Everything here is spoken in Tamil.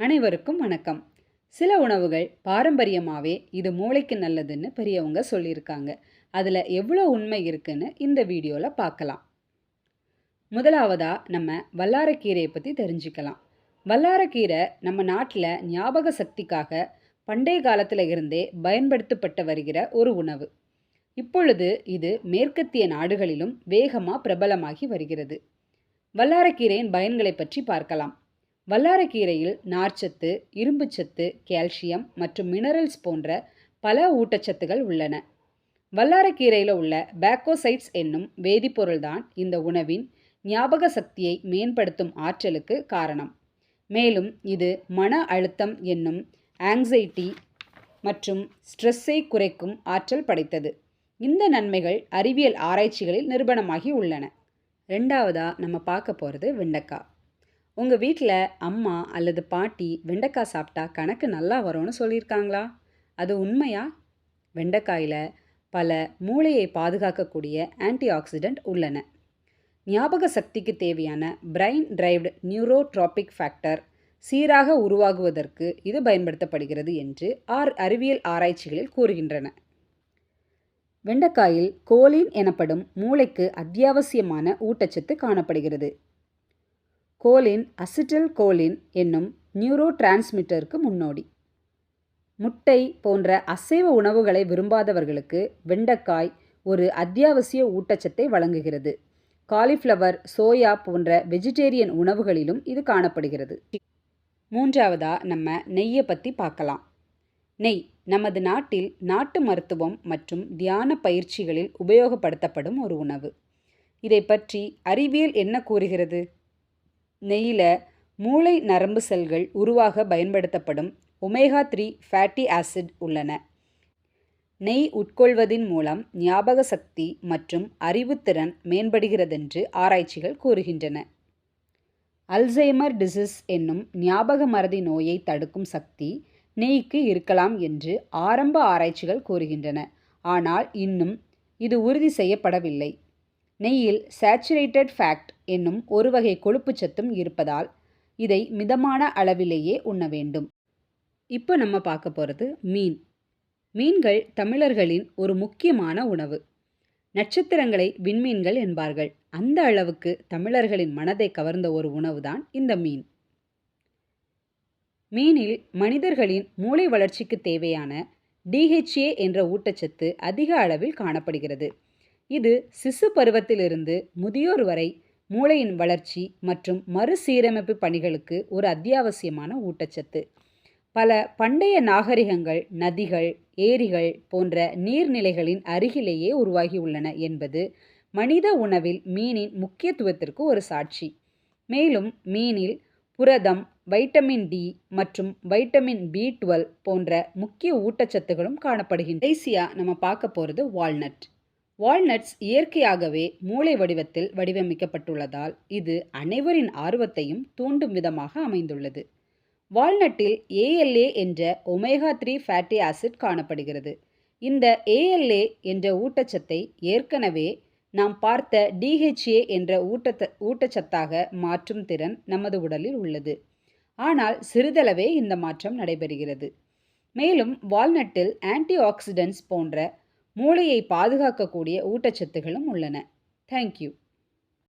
அனைவருக்கும் வணக்கம். சில உணவுகள் பாரம்பரியமாகவே இது மூளைக்கு நல்லதுன்னு பெரியவங்க சொல்லியிருக்காங்க. அதில் எவ்வளோ உண்மை இருக்குன்னு இந்த வீடியோவில் பார்க்கலாம். முதலாவதாக நம்ம வல்லாரக்கீரையை பற்றி தெரிஞ்சுக்கலாம். வல்லாரக்கீரை நம்ம நாட்டில் ஞாபக சக்திக்காக பண்டைய காலத்தில் இருந்தே பயன்படுத்தப்பட்டு வருகிற ஒரு உணவு. இப்பொழுது இது மேற்கத்திய நாடுகளிலும் வேகமாக பிரபலமாகி வருகிறது. வல்லாரக்கீரையின் பயன்களை பற்றி பார்க்கலாம். வல்லாரக்கீரையில் நார்ச்சத்து இரும்புச்சத்து கால்சியம் மற்றும் மினரல்ஸ் போன்ற பல ஊட்டச்சத்துகள் உள்ளன. வல்லாரக்கீரையில் உள்ள பேக்கோசைட்ஸ் என்னும் வேதிப்பொருள்தான் இந்த உணவின் ஞாபக சக்தியை மேம்படுத்தும் ஆற்றலுக்கு காரணம். மேலும் இது மன அழுத்தம் என்னும் ஆங்ஸைட்டி மற்றும் ஸ்ட்ரெஸ்ஸை குறைக்கும் ஆற்றல் படைத்தது. இந்த நன்மைகள் அறிவியல் ஆராய்ச்சிகளில் நிரூபணமாகி உள்ளன. ரெண்டாவதாக நம்ம பார்க்க போகிறது வெண்டைக்காய். உங்கள் வீட்டில் அம்மா அல்லது பாட்டி வெண்டைக்காய் சாப்பிட்டா கணக்கு நல்லா வரும்னு சொல்லியிருக்காங்களா? அது உண்மையா? வெண்டைக்காயில் பல மூளையை பாதுகாக்கக்கூடிய ஆன்டி ஆக்சிடென்ட் உள்ளன. ஞாபக சக்திக்கு தேவையான பிரைன் டிரைவ்டு நியூரோட்ராபிக் ஃபேக்டர் சீராக உருவாகுவதற்கு இது பயன்படுத்தப்படுகிறது என்று ஆர் அறிவியல் ஆராய்ச்சிகளில் கூறுகின்றன. வெண்டைக்காயில் கோலின் எனப்படும் மூளைக்கு அத்தியாவசியமான ஊட்டச்சத்து காணப்படுகிறது. கோலின் அசிட்டில் கோலின் என்னும் நியூரோ டிரான்ஸ்மிட்டருக்கு முன்னோடி. முட்டை போன்ற அசைவ உணவுகளை விரும்பாதவர்களுக்கு வெண்டைக்காய் ஒரு அத்தியாவசிய ஊட்டச்சத்தை வழங்குகிறது. காலிஃப்ளவர் சோயா போன்ற வெஜிடேரியன் உணவுகளிலும் இது காணப்படுகிறது. மூன்றாவதா நம்ம நெய்யை பற்றி பார்க்கலாம். நெய் நமது நாட்டில் நாட்டு மருத்துவம் மற்றும் தியான பயிற்சிகளில் உபயோகப்படுத்தப்படும் ஒரு உணவு. இதை பற்றி அறிவியல் என்ன கூறுகிறது? நெய்யில் மூளை நரம்பு செல்கள் உருவாக பயன்படுத்தப்படும் ஒமேகா த்ரீ ஃபேட்டி ஆசிட் உள்ளன. நெய் உட்கொள்வதின் மூலம் ஞாபக சக்தி மற்றும் அறிவுத்திறன் மேம்படுகிறதென்று ஆராய்ச்சிகள் கூறுகின்றன. அல்சைமர் டிசிஸ் என்னும் ஞாபக மறதி நோயை தடுக்கும் சக்தி நெய்க்கு இருக்கலாம் என்று ஆரம்ப ஆராய்ச்சிகள் கூறுகின்றன. ஆனால் இன்னும் இது உறுதி செய்யப்படவில்லை. நெய்யில் சேச்சுரேட்டட் ஃபேக்ட் என்னும் ஒரு வகை கொழுப்புச்சத்தும் இருப்பதால் இதை மிதமான அளவிலேயே உண்ண வேண்டும். இப்போ நம்ம பார்க்க போகிறது மீன். மீன்கள் தமிழர்களின் ஒரு முக்கியமான உணவு. நட்சத்திரங்களை விண்மீன்கள் என்பார்கள். அந்த அளவுக்கு தமிழர்களின் மனதை கவர்ந்த ஒரு உணவுதான் இந்த மீன். மீனில் மனிதர்களின் மூளை வளர்ச்சிக்கு தேவையான டிஹெச்ஏ என்ற ஊட்டச்சத்து அதிக அளவில் காணப்படுகிறது. இது சிசு பருவத்திலிருந்து முதியோர் வரை மூளையின் வளர்ச்சி மற்றும் மறுசீரமைப்பு பணிகளுக்கு ஒரு அத்தியாவசியமான ஊட்டச்சத்து. பல பண்டைய நாகரிகங்கள் நதிகள் ஏரிகள் போன்ற நீர்நிலைகளின் அருகிலேயே உருவாகியுள்ளன என்பது மனித உணவில் மீனின் முக்கியத்துவத்திற்கு ஒரு சாட்சி. மேலும் மீனில் புரதம் வைட்டமின் டி மற்றும் வைட்டமின் பி டுவெல் போன்ற முக்கிய ஊட்டச்சத்துகளும் காணப்படுகின்றன. கடைசியாக நம்ம பார்க்க போகிறது வால்நட். வால்நட்ஸ் இயற்கையாகவே மூளை வடிவத்தில் வடிவமைக்கப்பட்டுள்ளதால் இது அனைவரின் ஆர்வத்தையும் தூண்டும் விதமாக அமைந்துள்ளது. வால்நட்டில் ஏஎல்ஏ என்ற ஒமேகா த்ரீ ஃபேட்டி ஆசிட் காணப்படுகிறது. இந்த ஏஎல்ஏ என்ற ஊட்டச்சத்தை ஏற்கனவே நாம் பார்த்த டிஹெச்ஏ என்ற ஊட்டத்த ஊட்டச்சத்தாக மாற்றும் திறன் நமது உடலில் உள்ளது. ஆனால் சிறிதளவே இந்த மாற்றம் நடைபெறுகிறது. மேலும் வால்நட்டில் ஆன்டி ஆக்சிடென்ட்ஸ் போன்ற மூளையை பாதுகாக்கக்கூடிய ஊட்டச்சத்துகளும் உள்ளன. தேங்க்யூ